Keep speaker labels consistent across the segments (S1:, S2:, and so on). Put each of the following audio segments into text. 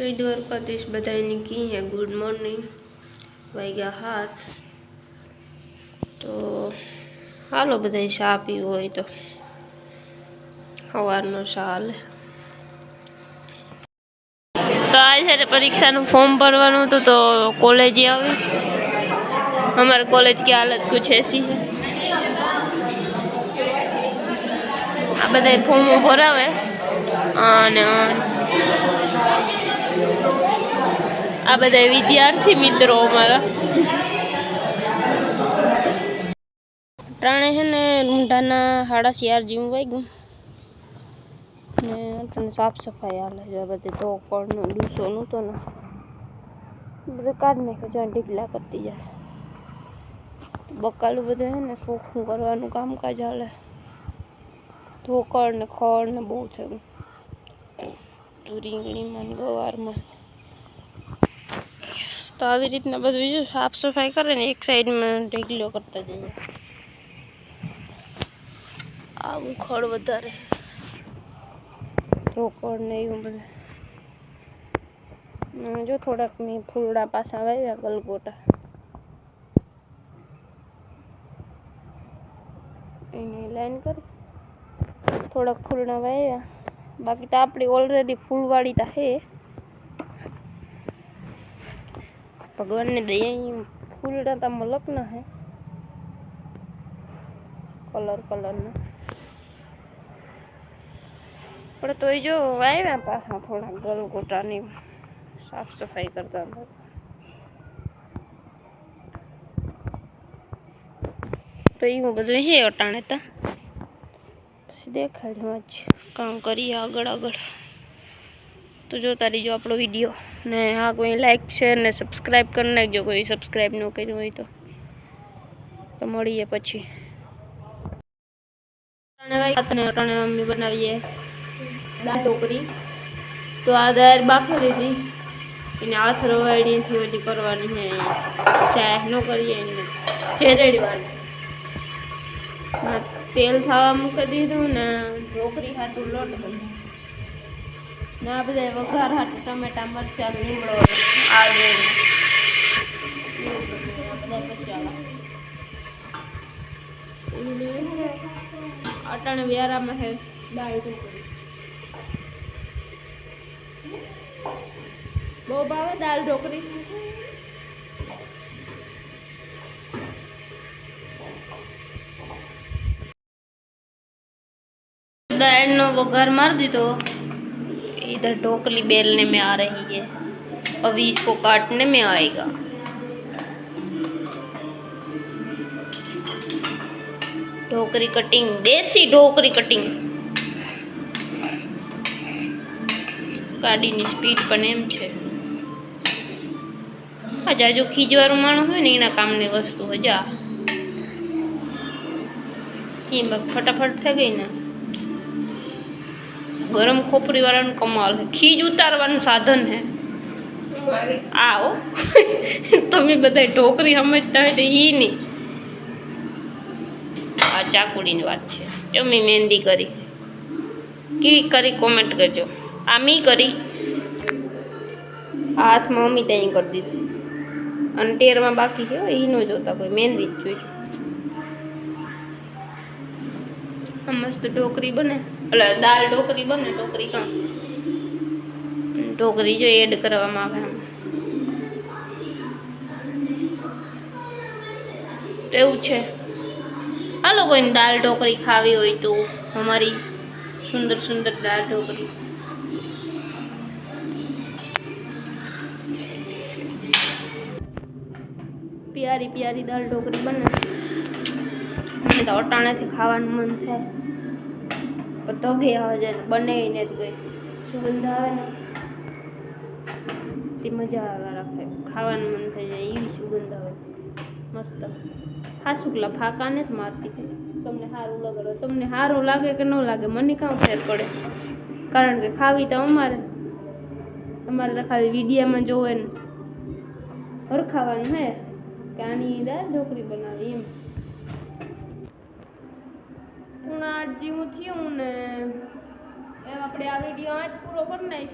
S1: ગુડવાર ગુજરાત બધાઈ ની કીયા good morning Y ગયા હાથ તો હાલો બધાઈ સાપી હોય તો હવાર નો સાલ તો આ જે પરીક્ષા નું ફોર્મ ભરવાનું તો કોલેજ એ આવે અમાર કોલેજ ની હાલત કુછ એસી હે આ બધાઈ ફોર્મ ભરાવે અને આ બધા વિદ્યાર્થી મિત્રો અમારા ત્રણે છે ને રૂંઢાના સાડા ચાર જેવું ગયું ને તને સાફ સફાઈ હાલે છે બધી ધોકળનું નું તો ને બધું કાઢી નાખ્યું છે ઢીકલા કરતી જાય બકાલું બધું છે ને ચોખ્ખું કરવાનું કામકાજ હાલે ધોકળ ને ખળ ને બહુ થયું હતું રીંગણીમાં ગવારમાં તો આવી રીતના બધું જો સાફ સફાઈ કરે ને એક સાઈડમાં ઢીકલો કરતા જઈએ આવું ખડ વધારે રોકડ ને એવું બધું જો થોડાક મેં ફૂલડા પાસા વાવ્યા ગલગોટા એને લાઈન કરી થોડાક ફૂલડા વાવ્યા बाकी तो अपनी ऑलरेडी फूलवाड़ी तो है भगवान ने दी फूल तो लग्न है कलर कलर ना पर तो जो आया पास थोड़ा गलगोटा ने साफ सफाई करता था तो ये बदले अटाणे तो દેખાડ્યું જ કામ કરીએ આગળ આગળ તો જોતા રહીજો આપણો વિડીયો ને હા કોઈ લાઈક શેર ને સબસ્ક્રાઈબ કરી નાખજો કોઈ સબસ્ક્રાઈબ ન કર્યું હોય તો મળીએ પછી મમ્મી બનાવીએ દાળ ઢોકરી તો આ દાળ બાફી લીધી એને હાથ રવાડીથી ઓલી કરવાની છે ચાય ન કરીએ એને ચેરેડવાની તેલ થવા મૂકી દીધું ને ઢોકરી હાટું લોટ ના બધા વઘાર હાટું ટમેટા મરચા લીમડો આલુ અટાણે વ્યારામાં હે બહુ ભાવે દાલ ઢોકળી एंड वो घर मार दी तो इधर ढोकली बेलने में आ रही है अभी इसको काटने में आएगा ढोकरी कटिंग देसी ढोकरी कटिंग गाड़ी स्पीड સ્પીડ एम छे છે जो જાજુ मानो માણું नहीं ना काम ने वस्तु હજા એ फटाफट से गई ना ગરમ ખોપરીવાળાનું કમાલ ખીજ ઉતારવાનું સાધન છે આવો તમે બધા ઢોકરી સમજતા હોય તો એ નહીં આ ચાકુડીની વાત છે જો મેં મહેંદી કરી કેવી કરી કોમેન્ટ કરજો આ મી કરી હાથમાં મમ્મી ત્યાં કરી દીધું અને તેરમાં બાકી છે એનો જોતા કોઈ મહેંદી જ જોઈશું મસ્ત ઢોકરી બને એટલે દાળ ઢોકરી બને ઢોકરી કામ ઢોકરી જો એડ કરવામાં આવે આમ એવું છે હાલો કોઈને દાળ ઢોકરી ખાવી હોય તો અમારી સુંદર સુંદર દાળ ઢોકરી પ્યારી પ્યારી દાળ ઢોકરી બને એટલે તો અટાણેથી ખાવાનું મન થાય પણ તો ગઈ હવે બનાવીને જ ગઈ સુગંધ આવે ને તે મજા આવે રાખે ખાવાનું મન થઈ જાય એવી સુગંધ આવે મસ્ત ખાસુકલા ફાકાને જ મારતી હતી તમને સારું લગડો તમને સારું લાગે કે ન લાગે મને કાં ફેર પડે કારણ કે ખાવી તો અમારે અમારે તો ખાલી વિડીયામાં જોવે ને ઓળખાવાનું હે કે આની દાળ ઢોકળી બનાવી એમ ઉણા જેવું થયું આપણે આ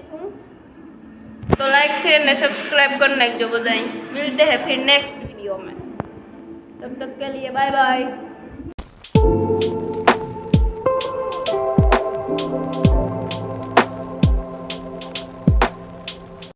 S2: तो लाइक शेयर ने सब्सक्राइब कर जो बधाई
S1: मिलते हैं फिर नेक्स्ट वीडियो में तब तक के लिए बाय बाय